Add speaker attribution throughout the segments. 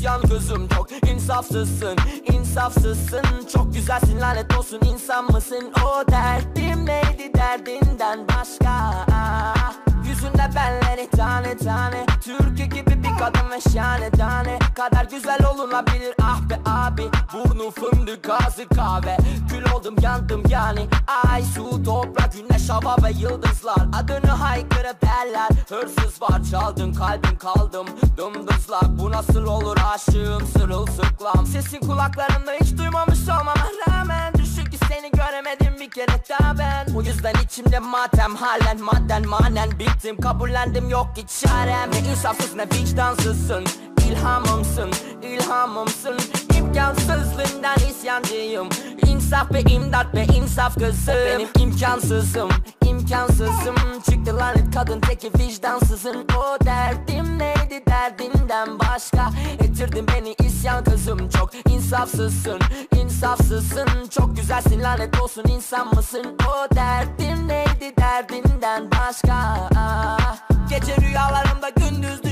Speaker 1: isyan gözüm çok insafsızsın insafsızsın. Çok güzelsin lanet olsun insan mısın? O derdim neydi derdinden başka? Yüzünde benleri tane tane Türkü gibi bir kadın ve şahane tane Kadar güzel olunabilir. Ah be abi Burnu fındık ağzı kahve. Kül oldum yandım yani. Ay su toprak güneş hava ve yıldızlar. Adını haykırıp derler Hırsız var çaldın kalbim kaldım. Dımdızlak bu nasıl olur aşığım sırılsıklam. Sesin kulaklarımda hiç duymamış olmama rağmen. Düşün ki seni göremedim bir kere daha ben. Bu yüzden içimde matem halen madden manen. Bittim kabullendim yok ki çarem. Ne insafsız ne vicdansızsın İlhamımsın, ilhamımsın. İmkansızlığından isyancıyım. İnsaf ve imdat ve insaf kızım Benim imkansızım, imkansızım. Çıktı lanet kadın teki vicdansızın. O derdim neydi derdinden başka? Ettirdin beni isyan kızım. Çok insafsızsın, insafsızsın. Çok güzelsin lanet olsun insan mısın? O derdim neydi derdinden başka? Gece rüyalarımda gündüz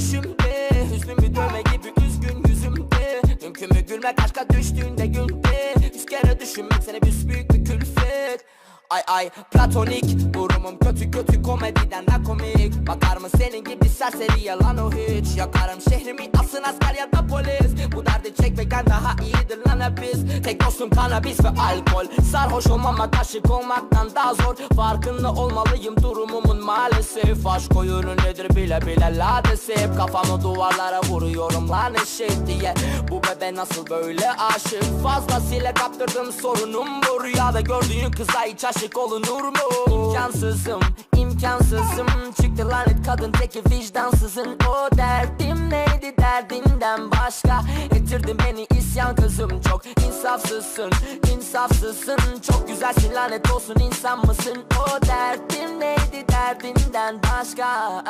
Speaker 1: yüzümde Mümkün mü gülmek? Aşka düştüğünde günde Yüz kere düşünmek seni büyük bir külfet. Ay ay platonik Durumum kötü kötü komediden de komik. Bakar mı senin gibi serseri yalan o hiç? Yakarım şehrimi asın asker ya da polis. Bu derdi çekmekten daha iyidir lan hep biz Tek dostum kanabis ve alkol. Sarhoş olmamak aşık olmaktan daha zor. Farkında olmalıyım durumumun maalesef. Aşk oyunu nedir bile bile ladesef Kafamı duvarlara vuruyorum lan eşek diye. Bu bebe nasıl böyle aşık? Fazlasıyla kaptırdım sorunum bu. Rüyada gördüğün kıza hiç aşık olunur mu? İmkansızım, imkansızım. Çıktı lanet kadın teki vicdansızın. O derdim neydi? Derdinden başka. Ettirdin beni isyan kızım. Çok insafsızsın, insafsızsın. Çok güzelsin lanet olsun. İnsan mısın? O derdim neydi derdinden başka